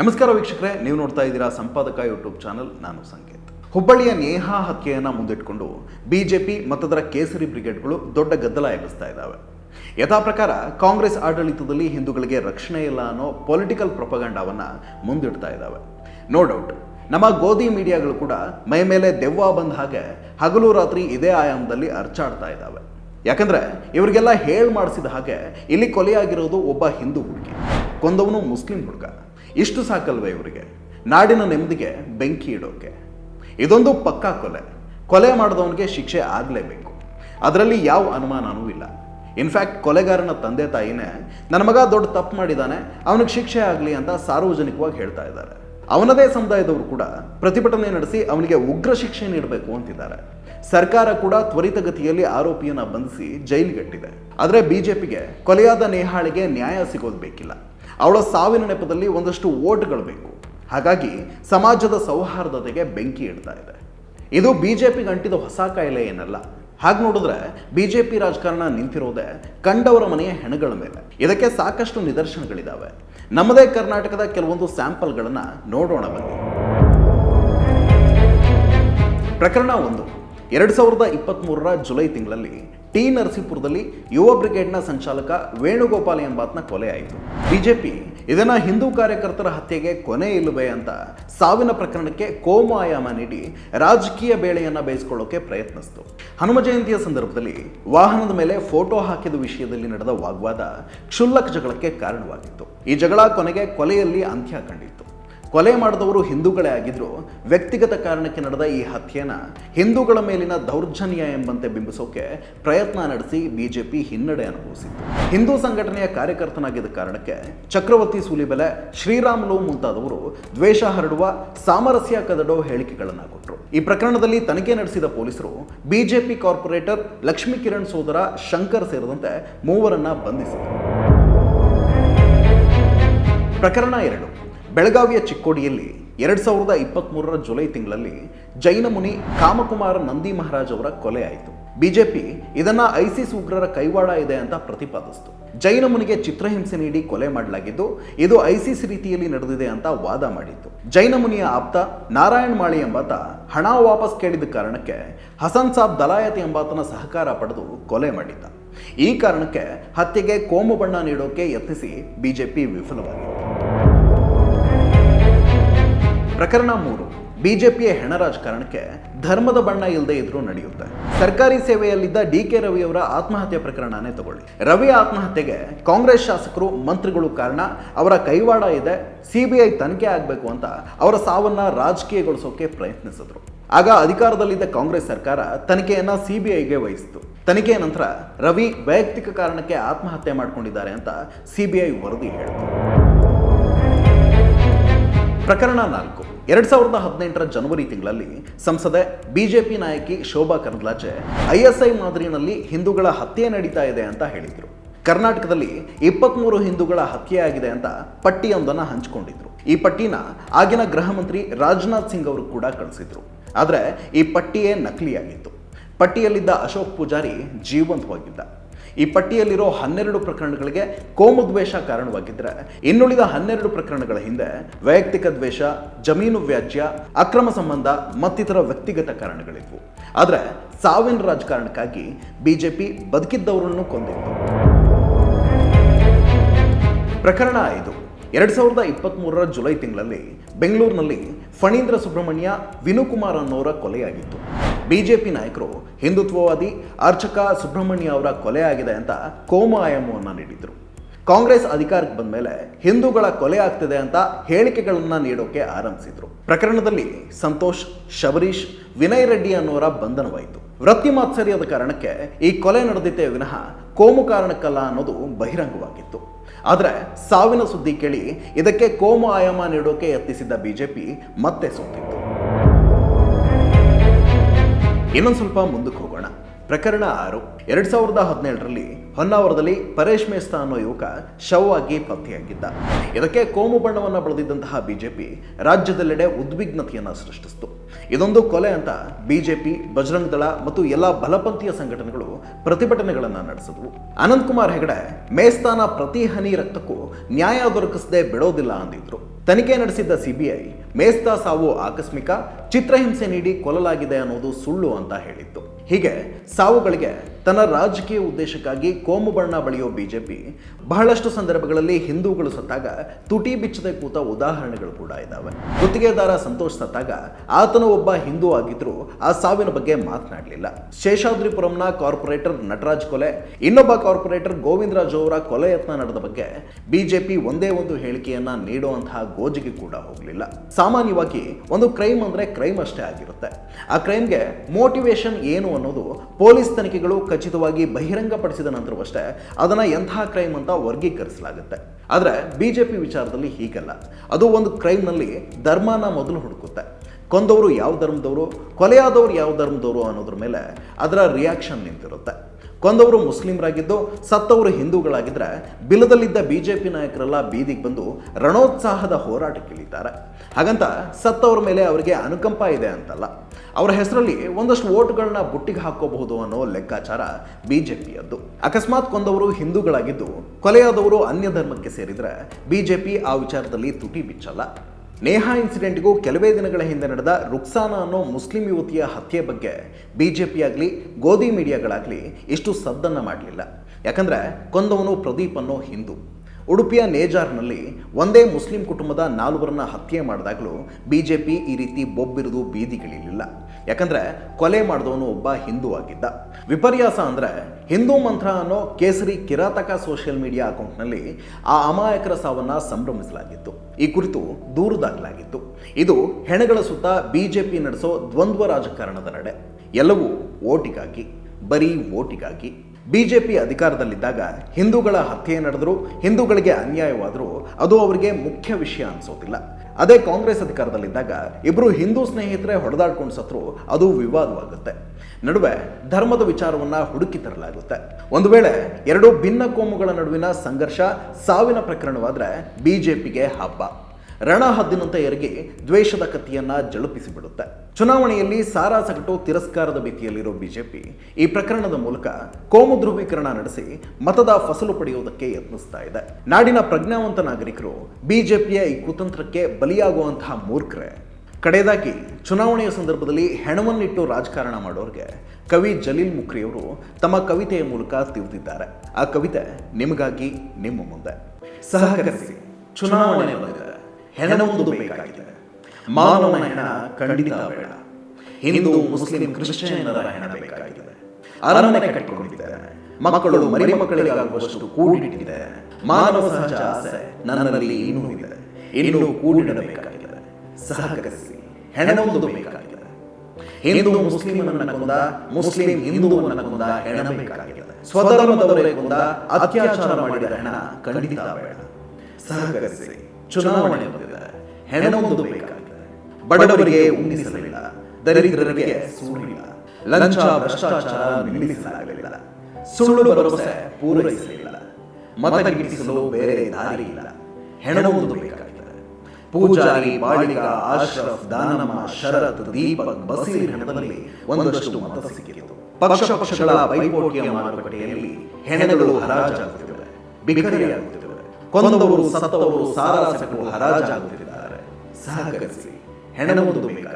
ನಮಸ್ಕಾರ ವೀಕ್ಷಕರೇ, ನೀವು ನೋಡ್ತಾ ಇದ್ದೀರಾ ಸಂಪಾದಕ ಯೂಟ್ಯೂಬ್ ಚಾನಲ್ ನಾನು ಸಂಕೇತ್. ಹುಬ್ಬಳ್ಳಿಯ ನೇಹಾ ಹತ್ಯೆಯನ್ನು ಮುಂದಿಟ್ಕೊಂಡು ಬಿಜೆಪಿ ಮತ್ತದರ ಕೇಸರಿ ಬ್ರಿಗೇಡ್ಗಳು ದೊಡ್ಡ ಗದ್ದಲ ಎಬ್ಬಿಸ್ತಾ ಇದ್ದಾವೆ. ಯಥಾ ಪ್ರಕಾರ ಕಾಂಗ್ರೆಸ್ ಆಡಳಿತದಲ್ಲಿ ಹಿಂದೂಗಳಿಗೆ ರಕ್ಷಣೆ ಇಲ್ಲ ಅನ್ನೋ ಪೊಲಿಟಿಕಲ್ ಪ್ರೊಪಗಂಡವನ್ನು ಮುಂದಿಡ್ತಾ ಇದ್ದಾವೆ. ನೋ ಡೌಟ್, ನಮ್ಮ ಗೋಧಿ ಮೀಡಿಯಾಗಳು ಕೂಡ ಮೈ ಮೇಲೆ ದೆವ್ವ ಬಂದ ಹಾಗೆ ಹಗಲು ರಾತ್ರಿ ಇದೇ ಆಯಾಮದಲ್ಲಿ ಅರ್ಚಾಡ್ತಾ ಇದ್ದಾವೆ. ಯಾಕಂದ್ರೆ ಇವರಿಗೆಲ್ಲ ಹೇಳ್ ಮಾಡಿಸಿದ ಹಾಗೆ ಇಲ್ಲಿ ಕೊಲೆಯಾಗಿರೋದು ಒಬ್ಬ ಹಿಂದೂ ಹುಡುಗಿ, ಕೊಂದವನು ಮುಸ್ಲಿಂ ಹುಡುಗ. ಇಷ್ಟು ಸಾಕಲ್ವೇ ಇವರಿಗೆ? ನಾಡಿನ ನೆಮ್ಮದಿಗೆ ಬೆಂಕಿ ಇಡೋಕೆ. ಇದೊಂದು ಪಕ್ಕಾ ಕೊಲೆ. ಕೊಲೆ ಮಾಡಿದವನಿಗೆ ಶಿಕ್ಷೆ ಆಗಲೇಬೇಕು. ಅದರಲ್ಲಿ ಯಾವ ಅನುಮಾನನೂ ಇಲ್ಲ. ಇನ್ಫ್ಯಾಕ್ಟ್ ಕೊಲೆಗಾರನ ತಂದೆ ತಾಯಿನೇ, ನನ್ನ ಮಗ ದೊಡ್ಡ ತಪ್ಪು ಮಾಡಿದ್ದಾನೆ ಅವನಿಗೆ ಶಿಕ್ಷೆ ಆಗಲಿ ಅಂತ ಸಾರ್ವಜನಿಕವಾಗಿ ಹೇಳ್ತಾ ಇದ್ದಾರೆ. ಅವನದೇ ಸಮುದಾಯದವರು ಕೂಡ ಪ್ರತಿಭಟನೆ ನಡೆಸಿ ಅವನಿಗೆ ಉಗ್ರ ಶಿಕ್ಷೆ ನೀಡಬೇಕು ಅಂತಿದ್ದಾರೆ. ಸರ್ಕಾರ ಕೂಡ ತ್ವರಿತಗತಿಯಲ್ಲಿ ಆರೋಪಿಯನ್ನ ಬಂಧಿಸಿ ಜೈಲಿಗಟ್ಟಿದೆ. ಆದರೆ ಬಿಜೆಪಿಗೆ ಕೊಲೆಯಾದ ನೇಹಾಳಿಗೆ ನ್ಯಾಯ ಸಿಗೋದು ಬೇಕಿಲ್ಲ. ಅವಳ ಸಾವಿನ ನೆಪದಲ್ಲಿ ಒಂದಷ್ಟು ಓಟ್ಗಳು ಬೇಕು. ಹಾಗಾಗಿ ಸಮಾಜದ ಸೌಹಾರ್ದತೆಗೆ ಬೆಂಕಿ ಇಡ್ತಾ ಇದೆ. ಇದು ಬಿ ಜೆ ಪಿಗೆ ಅಂಟಿದ ಹೊಸ ಕಾಯಿಲೆ ಏನಲ್ಲ. ಹಾಗೆ ನೋಡಿದ್ರೆ ಬಿ ಜೆ ಪಿ ರಾಜಕಾರಣ ನಿಂತಿರೋದೇ ಕಂಡವರ ಮನೆಯ ಹೆಣಗಳ ಮೇಲೆ. ಇದಕ್ಕೆ ಸಾಕಷ್ಟು ನಿದರ್ಶನಗಳಿದಾವೆ. ನಮ್ಮದೇ ಕರ್ನಾಟಕದ ಕೆಲವೊಂದು ಸ್ಯಾಂಪಲ್ಗಳನ್ನು ನೋಡೋಣ ಬನ್ನಿ. ಪ್ರಕರಣ ಒಂದು. ಎರಡು ಸಾವಿರದ ಇಪ್ಪತ್ತ್ಮೂರರ ಜುಲೈ ತಿಂಗಳಲ್ಲಿ ಟಿ ನರಸೀಪುರದಲ್ಲಿ ಯುವ ಬ್ರಿಗೇಡ್ನ ಸಂಚಾಲಕ ವೇಣುಗೋಪಾಲ್ ಎಂಬಾತನ ಕೊಲೆ ಆಯಿತು. ಬಿಜೆಪಿ ಇದನ್ನ ಹಿಂದೂ ಕಾರ್ಯಕರ್ತರ ಹತ್ಯೆಗೆ ಕೊನೆ ಇಲ್ಲವೇ ಅಂತ ಸಾವಿನ ಪ್ರಕರಣಕ್ಕೆ ಕೋಮು ಆಯಾಮ ನೀಡಿ ರಾಜಕೀಯ ಬೇಳೆಯನ್ನ ಬೇಯಿಸಿಕೊಳ್ಳೋಕೆ ಪ್ರಯತ್ನಿಸಿತು. ಹನುಮ ಜಯಂತಿಯ ಸಂದರ್ಭದಲ್ಲಿ ವಾಹನದ ಮೇಲೆ ಫೋಟೋ ಹಾಕಿದ ವಿಷಯದಲ್ಲಿ ನಡೆದ ವಾಗ್ವಾದ ಕ್ಷುಲ್ಲಕ ಜಗಳಕ್ಕೆ ಕಾರಣವಾಗಿತ್ತು. ಈ ಜಗಳ ಕೊನೆಗೆ ಕೊಲೆಯಲ್ಲಿ ಅಂತ್ಯ ಕಂಡಿತ್ತು. ಕೊಲೆ ಮಾಡಿದವರು ಹಿಂದೂಗಳೇ ಆಗಿದ್ರು. ವ್ಯಕ್ತಿಗತ ಕಾರಣಕ್ಕೆ ನಡೆದ ಈ ಹತ್ಯೆನ ಹಿಂದೂಗಳ ಮೇಲಿನ ದೌರ್ಜನ್ಯ ಎಂಬಂತೆ ಬಿಂಬಿಸೋಕೆ ಪ್ರಯತ್ನ ನಡೆಸಿ ಬಿಜೆಪಿ ಹಿನ್ನಡೆ ಅನುಭವಿಸಿತ್ತು. ಹಿಂದೂ ಸಂಘಟನೆಯ ಕಾರ್ಯಕರ್ತನಾಗಿದ್ದ ಕಾರಣಕ್ಕೆ ಚಕ್ರವರ್ತಿ ಸೂಲಿಬೆಲೆ ಶ್ರೀರಾಮುಲು ಮುಂತಾದವರು ದ್ವೇಷ ಹರಡುವ ಸಾಮರಸ್ಯ ಕದಡೋ ಹೇಳಿಕೆಗಳನ್ನು ಕೊಟ್ಟರು ಈ ಪ್ರಕರಣದಲ್ಲಿ ತನಿಖೆ ನಡೆಸಿದ ಪೊಲೀಸರು ಬಿಜೆಪಿ ಕಾರ್ಪೊರೇಟರ್ ಲಕ್ಷ್ಮೀ ಕಿರಣ್ ಸೋದರ ಶಂಕರ್ ಸೇರಿದಂತೆ ಮೂವರನ್ನ ಬಂಧಿಸಿದರು. ಪ್ರಕರಣ ಎರಡು. ಬೆಳಗಾವಿಯ ಚಿಕ್ಕೋಡಿಯಲ್ಲಿ ಎರಡು ಸಾವಿರದ ಇಪ್ಪತ್ತ್ಮೂರರ ಜುಲೈ ತಿಂಗಳಲ್ಲಿ ಜೈನ ಮುನಿ ಕಾಮಕುಮಾರ ನಂದಿ ಮಹಾರಾಜ್ ಅವರ ಕೊಲೆ ಆಯಿತು ಬಿಜೆಪಿ ಇದನ್ನ ಐಸಿಸ್ ಉಗ್ರರ ಕೈವಾಡ ಇದೆ ಅಂತ ಪ್ರತಿಪಾದಿಸಿತು. ಜೈನ ಮುನಿಗೆ ಚಿತ್ರಹಿಂಸೆ ನೀಡಿ ಕೊಲೆ ಮಾಡಲಾಗಿದ್ದು, ಇದು ಐಸಿಸ್ ರೀತಿಯಲ್ಲಿ ನಡೆದಿದೆ ಅಂತ ವಾದ ಮಾಡಿತ್ತು. ಜೈನ ಮುನಿಯ ಆಪ್ತ ನಾರಾಯಣ್ ಮಾಳಿ ಎಂಬಾತ ಹಣ ವಾಪಸ್ ಕೇಳಿದ ಕಾರಣಕ್ಕೆ ಹಸನ್ ಸಾಬ್ ದಲಾಯತ್ ಎಂಬಾತನ ಸಹಕಾರ ಪಡೆದು ಕೊಲೆ ಮಾಡಿದ್ದ. ಈ ಕಾರಣಕ್ಕೆ ಹತ್ಯೆಗೆ ಕೋಮು ಬಣ್ಣ ನೀಡೋಕೆ ಯತ್ನಿಸಿ ಬಿಜೆಪಿ ವಿಫಲವಾಗಿತ್ತು ಪ್ರಕರಣ ಮೂರು. ಬಿಜೆಪಿಯ ಹೆಣ ರಾಜಕಾರಣಕ್ಕೆ ಧರ್ಮದ ಬಣ್ಣ ಇಲ್ಲದೆ ಇದ್ರೂ ನಡೆಯುತ್ತೆ. ಸರ್ಕಾರಿ ಸೇವೆಯಲ್ಲಿದ್ದ ಡಿ ಕೆ ರವಿಯವರ ಆತ್ಮಹತ್ಯೆ ಪ್ರಕರಣನೇ ತಗೊಳ್ಳಿ. ರವಿ ಆತ್ಮಹತ್ಯೆಗೆ ಕಾಂಗ್ರೆಸ್ ಶಾಸಕರು ಮಂತ್ರಿಗಳು ಕಾರಣ, ಅವರ ಕೈವಾಡ ಇದೆ ಸಿಬಿಐ ತನಿಖೆ ಆಗಬೇಕು ಅಂತ ಅವರ ಸಾವನ್ನ ರಾಜಕೀಯಗೊಳಿಸೋಕೆ ಪ್ರಯತ್ನಿಸಿದ್ರು. ಆಗ ಅಧಿಕಾರದಲ್ಲಿದ್ದ ಕಾಂಗ್ರೆಸ್ ಸರ್ಕಾರ ತನಿಖೆಯನ್ನ ಸಿಬಿಐಗೆ ವಹಿಸಿತು. ತನಿಖೆಯ ನಂತರ ರವಿ ವೈಯಕ್ತಿಕ ಕಾರಣಕ್ಕೆ ಆತ್ಮಹತ್ಯೆ ಮಾಡಿಕೊಂಡಿದ್ದಾರೆ ಅಂತ ಸಿಬಿಐ ವರದಿ ಹೇಳಿತು ಪ್ರಕರಣ ನಾಲ್ಕು. ಎರಡ್ ಸಾವಿರದ ಹದಿನೆಂಟರ ಜನವರಿ ತಿಂಗಳಲ್ಲಿ ಸಂಸದೆ, ಬಿಜೆಪಿ ನಾಯಕಿ ಶೋಭಾ ಕರಂದ್ಲಾಜೆ ಐಎಸ್ಐ ಮಾದರಿಯಲ್ಲಿ ಹಿಂದೂಗಳ ಹತ್ಯೆ ನಡೀತಾ ಇದೆ ಅಂತ ಹೇಳಿದ್ರು. ಕರ್ನಾಟಕದಲ್ಲಿ ಇಪ್ಪತ್ಮೂರು ಹಿಂದೂಗಳ ಹತ್ಯೆಯಾಗಿದೆ ಅಂತ ಪಟ್ಟಿಯೊಂದನ್ನು ಹಂಚಿಕೊಂಡಿದ್ರು. ಈ ಪಟ್ಟಿನ ಆಗಿನ ಗೃಹ ಮಂತ್ರಿ ರಾಜನಾಥ್ ಸಿಂಗ್ ಅವರು ಕೂಡ ಕಳಿಸಿದ್ರು. ಆದರೆ ಈ ಪಟ್ಟಿಯೇ ನಕಲಿಯಾಗಿತ್ತು. ಪಟ್ಟಿಯಲ್ಲಿದ್ದ ಅಶೋಕ್ ಪೂಜಾರಿ ಜೀವಂತವಾಗಿದ್ದ. ಈ ಪಟ್ಟಿಯಲ್ಲಿರೋ ಹನ್ನೆರಡು ಪ್ರಕರಣಗಳಿಗೆ ಕೋಮು ದ್ವೇಷ ಕಾರಣವಾಗಿದ್ದರೆ ಇನ್ನುಳಿದ ಹನ್ನೆರಡು ಪ್ರಕರಣಗಳ ಹಿಂದೆ ವೈಯಕ್ತಿಕ ದ್ವೇಷ, ಜಮೀನು ವ್ಯಾಜ್ಯ, ಅಕ್ರಮ ಸಂಬಂಧ ಮತ್ತಿತರ ವ್ಯಕ್ತಿಗತ ಕಾರಣಗಳಿದ್ವು. ಆದರೆ ಸಾವಿನ ರಾಜಕಾರಣಕ್ಕಾಗಿ ಬಿಜೆಪಿ ಬದುಕಿದ್ದವರನ್ನು ಕೊಂದಿತ್ತು. ಪ್ರಕರಣ ಐದು. ಎರಡ್ ಸಾವಿರದ ಇಪ್ಪತ್ತ್ಮೂರರ ಜುಲೈ ತಿಂಗಳಲ್ಲಿ ಬೆಂಗಳೂರಿನಲ್ಲಿ ಫಣೀಂದ್ರ ಸುಬ್ರಹ್ಮಣ್ಯ ವಿನುಕುಮಾರ್ ಅನ್ನೋರ ಕೊಲೆಯಾಗಿತ್ತು. ಬಿಜೆಪಿ ನಾಯಕರು ಹಿಂದುತ್ವವಾದಿ ಅರ್ಚಕ ಸುಬ್ರಹ್ಮಣ್ಯ ಅವರ ಕೊಲೆ ಆಗಿದೆ ಅಂತ ಕೋಮ ಆಯಾಮವನ್ನು ನೀಡಿದ್ರು. ಕಾಂಗ್ರೆಸ್ ಅಧಿಕಾರಕ್ಕೆ ಬಂದ ಮೇಲೆ ಹಿಂದೂಗಳ ಕೊಲೆ ಆಗ್ತಿದೆ ಅಂತ ಹೇಳಿಕೆಗಳನ್ನ ನೀಡೋಕೆ ಆರಂಭಿಸಿದ್ರು. ಪ್ರಕರಣದಲ್ಲಿ ಸಂತೋಷ್, ಶಬರೀಶ್, ವಿನಯ್ ರೆಡ್ಡಿ ಅನ್ನೋರ ಬಂಧನವಾಯಿತು. ವೃತ್ತಿ ಮಾತ್ಸರ್ಯದ ಕಾರಣಕ್ಕೆ ಈ ಕೊಲೆ ನಡೆದಿದ್ದೇ ವಿನಃ ಕೋಮು ಕಾರಣಕ್ಕಲ್ಲ ಅನ್ನೋದು ಬಹಿರಂಗವಾಗಿತ್ತು. ಆದರೆ ಸಾವಿನ ಸುದ್ದಿ ಕೇಳಿ ಇದಕ್ಕೆ ಕೋಮು ಆಯಾಮ ನೀಡೋಕೆ ಯತ್ನಿಸಿದ್ದ ಬಿಜೆಪಿ ಮತ್ತೆ ಸೋತಿತ್ತು ಇನ್ನೊಂದು ಸ್ವಲ್ಪ ಮುಂದಕ್ಕೆ ಹೋಗೋಣ. ಪ್ರಕರಣ ಆರು. ಎರಡ್ ಸಾವಿರದ ಹದಿನೇಳರಲ್ಲಿ ಹೊನ್ನಾವರದಲ್ಲಿ ಪರೇಶ್ ಮೇಸ್ತಾ ಅನ್ನೋ ಯುವಕ ಶವವಾಗಿ ಪತ್ತೆಯಾಗಿದ್ದ. ಇದಕ್ಕೆ ಕೋಮು ಬಣ್ಣವನ್ನು ಬಳದಿದ್ದಂತಹ ಬಿಜೆಪಿ ರಾಜ್ಯದೆಲ್ಲೆಡೆ ಉದ್ವಿಗ್ನತೆಯನ್ನು ಸೃಷ್ಟಿಸಿತು. ಇದೊಂದು ಕೊಲೆ ಅಂತ ಬಿಜೆಪಿ, ಬಜರಂಗ್ ದಳ ಮತ್ತು ಎಲ್ಲ ಬಲಪಂಥೀಯ ಸಂಘಟನೆಗಳು ಪ್ರತಿಭಟನೆಗಳನ್ನು ನಡೆಸಿದ್ವು. ಅನಂತಕುಮಾರ್ ಹೆಗಡೆ, ಮೇಸ್ತಾನ ಪ್ರತಿ ಹನಿ ರಕ್ತಕ್ಕೂ ನ್ಯಾಯ ದೊರಕಿಸದೆ ಬಿಡೋದಿಲ್ಲ ಅಂದಿದ್ರು. ತನಿಖೆ ನಡೆಸಿದ್ದ ಸಿಬಿಐ, ಮೇಸ್ತಾ ಸಾವು ಆಕಸ್ಮಿಕ, ಚಿತ್ರಹಿಂಸೆ ನೀಡಿ ಕೊಲ್ಲಲಾಗಿದೆ ಅನ್ನೋದು ಸುಳ್ಳು ಅಂತ ಹೇಳಿತ್ತು. ಹೀಗೆ ಸಾವುಗಳಿಗೆ ತನ್ನ ರಾಜಕೀಯ ಉದ್ದೇಶಕ್ಕಾಗಿ ಕೋಮು ಬಣ್ಣ ಬಳಿಯೋ ಬಿಜೆಪಿ, ಬಹಳಷ್ಟು ಸಂದರ್ಭಗಳಲ್ಲಿ ಹಿಂದೂಗಳು ಸತ್ತಾಗ ತುಟಿ ಬಿಚ್ಚದೆ ಕೂತ ಉದಾಹರಣೆಗಳು ಕೂಡ ಇದ್ದಾವೆ ಗುತ್ತಿಗೆದಾರ ಸಂತೋಷ್ ಸತ್ತಾಗ ಆತನು ಒಬ್ಬ ಹಿಂದೂ ಆಗಿದ್ರು ಆ ಸಾವಿನ ಬಗ್ಗೆ ಮಾತನಾಡಲಿಲ್ಲ. ಶೇಷಾದ್ರಿಪುರಂನ ಕಾರ್ಪೊರೇಟರ್ ನಟರಾಜ್ ಕೊಲೆ, ಇನ್ನೊಬ್ಬ ಕಾರ್ಪೊರೇಟರ್ ಗೋವಿಂದರಾಜ್ ಅವರ ಕೊಲೆ ಯತ್ನ ನಡೆದ ಬಗ್ಗೆ ಬಿಜೆಪಿ ಒಂದೇ ಒಂದು ಹೇಳಿಕೆಯನ್ನ ನೀಡುವಂತಹ ಗೋಜಿಗೆ ಕೂಡ ಹೋಗಲಿಲ್ಲ. ಸಾಮಾನ್ಯವಾಗಿ ಒಂದು ಕ್ರೈಮ್ ಅಂದ್ರೆ ಕ್ರೈಮ್ ಅಷ್ಟೇ ಆಗಿರುತ್ತೆ. ಆ ಕ್ರೈಮ್ಗೆ ಮೋಟಿವೇಶನ್ ಏನು ಅನ್ನೋದು ಪೊಲೀಸ್ ತನಿಖೆಗಳು ಖಚಿತವಾಗಿ ಬಹಿರಂಗಪಡಿಸಿದ ನಂತರವಷ್ಟೇ ಅದನ್ನ ಎಂಥ ಕ್ರೈಮ್ ಅಂತ ವರ್ಗೀಕರಿಸಲಾಗುತ್ತೆ. ಆದರೆ ಪಿ ವಿಚಾರದಲ್ಲಿ ಹೀಗಲ್ಲ. ಅದು ಒಂದು ಕ್ರೈಮ್ನಲ್ಲಿ ಧರ್ಮನ ಮೊದಲು ಹುಡುಕುತ್ತೆ. ಕೊಂದವರು ಯಾವ ಧರ್ಮದವರು, ಕೊಲೆಯಾದವರು ಯಾವ ಧರ್ಮದವರು ಅನ್ನೋದ್ರ ಮೇಲೆ ಅದರ ರಿಯಾಕ್ಷನ್ ನಿಂತಿರುತ್ತೆ. ಕೊಂದವರು ಮುಸ್ಲಿಮರಾಗಿದ್ದು, ಸತ್ತವರು ಹಿಂದೂಗಳಾಗಿದ್ದರೆ ಬಿಲದಲ್ಲಿದ್ದ ಬಿ ಜೆ ಪಿ ನಾಯಕರೆಲ್ಲ ಬೀದಿಗೆ ಬಂದು ರಣೋತ್ಸಾಹದ ಹೋರಾಟಕ್ಕಿಳಿತಾರೆ. ಹಾಗಂತ ಸತ್ತವರ ಮೇಲೆ ಅವರಿಗೆ ಅನುಕಂಪ ಇದೆ ಅಂತಲ್ಲ. ಅವರ ಹೆಸರಲ್ಲಿ ಒಂದಷ್ಟು ಓಟ್ಗಳನ್ನ ಬುಟ್ಟಿಗೆ ಹಾಕೋಬಹುದು ಅನ್ನೋ ಲೆಕ್ಕಾಚಾರ ಬಿ ಜೆ ಪಿಯದ್ದು ಅಕಸ್ಮಾತ್ ಕೊಂದವರು ಹಿಂದೂಗಳಾಗಿದ್ದು, ಕೊಲೆಯಾದವರು ಅನ್ಯ ಧರ್ಮಕ್ಕೆ ಸೇರಿದ್ರೆ ಬಿಜೆಪಿ ಆ ವಿಚಾರದಲ್ಲಿ ತುಟಿ ಬಿಚ್ಚಲ್ಲ. ನೇಹಾ ಇನ್ಸಿಡೆಂಟ್ಗೂ ಕೆಲವೇ ದಿನಗಳ ಹಿಂದೆ ನಡೆದ ರುಕ್ಸಾನಾ ಅನ್ನೋ ಮುಸ್ಲಿಂ ಯುವತಿಯ ಹತ್ಯೆ ಬಗ್ಗೆ ಬಿ ಬಿಜೆಪಿ ಆಗಲಿ, ಗೋಧಿ ಮೀಡಿಯಾಗಳಾಗಲಿ ಇಷ್ಟು ಸದ್ದನ್ನು ಮಾಡಲಿಲ್ಲ. ಯಾಕಂದರೆ ಕೊಂದವನು ಪ್ರದೀಪ್ ಅನ್ನೋ ಹಿಂದೂ. ಉಡುಪಿಯ ನೇಜಾರ್ನಲ್ಲಿ ಒಂದೇ ಮುಸ್ಲಿಂ ಕುಟುಂಬದ ನಾಲ್ವರನ್ನ ಹತ್ಯೆ ಮಾಡಿದಾಗಲೂ ಪಿ ಈ ರೀತಿ ಬೊಬ್ಬಿರುದು ಬೀದಿಗಿಳಿಲಿಲ್ಲ. ಯಾಕಂದ್ರೆ ಕೊಲೆ ಮಾಡಿದವನು ಒಬ್ಬ ಹಿಂದೂ ಆಗಿದ್ದ. ವಿಪರ್ಯಾಸ ಅಂದ್ರೆ ಹಿಂದೂ ಮಂತ್ರ ಅನ್ನೋ ಕೇಸರಿ ಕಿರಾತಕ ಸೋಷಿಯಲ್ ಮೀಡಿಯಾ ಅಕೌಂಟ್ನಲ್ಲಿ ಆ ಅಮಾಯಕರ ಸಾವನ್ನ ಸಂಭ್ರಮಿಸಲಾಗಿತ್ತು. ಈ ಕುರಿತು ದೂರು ದಾಖಲಾಗಿತ್ತು. ಇದು ಹೆಣಗಳ ಸುತ್ತ ಬಿಜೆಪಿ ನಡೆಸೋ ದ್ವಂದ್ವ ರಾಜಕಾರಣದ ನಡೆ. ಎಲ್ಲವೂ ಓಟಿಗಾಗಿ, ಬರೀ ಓಟಿಗಾಗಿ. ಬಿಜೆಪಿ ಅಧಿಕಾರದಲ್ಲಿದ್ದಾಗ ಹಿಂದೂಗಳ ಹತ್ಯೆ ನಡೆದರೂ ಹಿಂದೂಗಳಿಗೆ ಅನ್ಯಾಯವಾದರೂ ಅದು ಅವರಿಗೆ ಮುಖ್ಯ ವಿಷಯ ಅನಿಸೋದಿಲ್ಲ ಅದೇ ಕಾಂಗ್ರೆಸ್ ಅಧಿಕಾರದಲ್ಲಿದ್ದಾಗ ಇಬ್ಬರು ಹಿಂದೂ ಸ್ನೇಹಿತರೆ ಹೊಡೆದಾಡ್ಕೊಂಡು ಸತ್ರು, ಅದು ವಿವಾದವಾಗುತ್ತೆ. ನಡುವೆ ಧರ್ಮದ ವಿಚಾರವನ್ನ ಹುಡುಕಿ ತರಲಾಗುತ್ತೆ. ಒಂದು ವೇಳೆ ಎರಡು ಭಿನ್ನ ಕೋಮುಗಳ ನಡುವಿನ ಸಂಘರ್ಷ ಸಾವಿನ ಪ್ರಕರಣವಾದರೆ ಬಿಜೆಪಿಗೆ ಹಬ್ಬ. ರಣ ಹದ್ದಿನಂತೆ ಎರಗಿ ದ್ವೇಷದ ಕಥೆಯನ್ನ ಜಳುಪಿಸಿ ಬಿಡುತ್ತೆ ಚುನಾವಣೆಯಲ್ಲಿ ಸಾರಾ ಸಗಟು ತಿರಸ್ಕಾರದ ಭೀತಿಯಲ್ಲಿರೋ ಬಿಜೆಪಿ ಈ ಪ್ರಕರಣದ ಮೂಲಕ ಕೋಮು ಧ್ರುವೀಕರಣ ನಡೆಸಿ ಮತದ ಫಸಲು ಪಡೆಯುವುದಕ್ಕೆ ಯತ್ನಿಸ್ತಾ ಇದೆ. ನಾಡಿನ ಪ್ರಜ್ಞಾವಂತ ನಾಗರಿಕರು ಬಿಜೆಪಿಯ ಈ ಕುತಂತ್ರಕ್ಕೆ ಬಲಿಯಾಗುವಂತಹ ಮೂರ್ಖರೇ. ಕಡೆಯದಾಗಿ ಚುನಾವಣೆಯ ಸಂದರ್ಭದಲ್ಲಿ ಹೆಣವನ್ನಿಟ್ಟು ರಾಜಕಾರಣ ಮಾಡೋರಿಗೆ ಕವಿ ಜಲೀಲ್ ಮುಖ್ರಿಯವರು ತಮ್ಮ ಕವಿತೆಯ ಮೂಲಕ ತಿಳಿದಿದ್ದಾರೆ. ಆ ಕವಿತೆ ನಿಮಗಾಗಿ ನಿಮ್ಮ ಮುಂದೆ. ಸಹಕರಿಸಿ. ಚುನಾವಣೆ ಬಂದಿದೆ. ಹೆಣವೊಂದು ಬೇಕಾಗಿದೆ. ಮಾನವನ ಹೆಣ ಖಂಡಿತ ಬೇಡ. ಹಿಂದೂ, ಮುಸ್ಲಿಂ, ಕ್ರಿಶ್ಚಿಯನ್ನರ ಹೆಣ ಬೇಕಾಗಿದೆ. ಅರಮನೆ ಕಟ್ಟಿಕೊಂಡಿದ್ದೇನೆ ಮಕ್ಕಳು ಮರಿ ಮಕ್ಕಳಿಗಾಗುವಷ್ಟು ಕೂಡಿಟ್ಟಿದೆ. ಮಾನವ ಸಹಜ ಆಸೆ ನನ್ನಲ್ಲಿ ಇನ್ನೂ ಇದೆ. ಇನ್ನೂ ಕೂಡಿಡಬೇಕಾಗಿದೆ. ಸಹಕರಿಸಿ. ಹೆಣವೊಂದು ಬೇಕಾಗಿದೆ. ಹಿಂದೂ ಮುಸ್ಲಿಮನನ್ನ ಕೊಂದ, ಮುಸ್ಲಿಂ ಹಿಂದೂವನ್ನ ಕೊಂದ ಹೆಣ ಬೇಕಾಗಿದೆ. ಸ್ವಧರ್ಮದವರೇ ಕೊಂದ, ಅತ್ಯಾಚಾರ ಮಾಡಿದ ಹೆಣ ಖಂಡಿತ ಬೇಡ. ಸಹಕರಿಸಿ. ಚುನಾವಣೆ ಬಂದಿದೆ. ಹೆಣವೊಂದು ಬೇಕಾಗಿದೆ. ಬಡವರಿಗೆ ಉಣ್ಣಿಸಲಿಲ್ಲ. ದರಿದ್ರರಿಗೆ ಸೂರಿಲ್ಲ. ಲಂಚ ಭ್ರಷ್ಟಾಚಾರ ನಿಲ್ಲಿಸಲಾಗಲಿಲ್ಲ. ಸುಳ್ಳು ಭರವಸೆ ಪೂರೈಸಲಿಲ್ಲ. ಮತ ಗಿಟ್ಟಿಸಲು ಬೇರೆ ದಾರಿ ಇಲ್ಲ. ಹೆಣವೊಂದು ಬೇಕಾಗಿದೆ. ಪೂಜಾರಿ ಬಾಳಿಗ ಆಶ್ರಫ್ ದಾನಮ್ಮ ಶರತ್ ದೀಪಕ್ ಬಸೀರ್ ಹೆಣದಲ್ಲಿ ಒಂದಷ್ಟು ಮತ ಸಿಕ್ಕಿತು ಪಕ್ಷ ಪಕ್ಷಗಳ ಪೈಪೋಟಿಯ ಮಾರುಕಟ್ಟೆಯಲ್ಲಿ ಹೆಣಗಳು ಹರಾಜಾಗುತ್ತಿವೆ ಬಿಕರಿಯಾಗುತ್ತಿವೆ ಕೊಂದವರು ಸತ್ತವರು ಸಾರಾಸಕರು ಹರಾಜಾಗುತ್ತಿದ್ದಾರೆ. ಸಹಕರಿಸಿ. ಹೆಣವೊಂದು ಬೇಕಾಗಿದೆ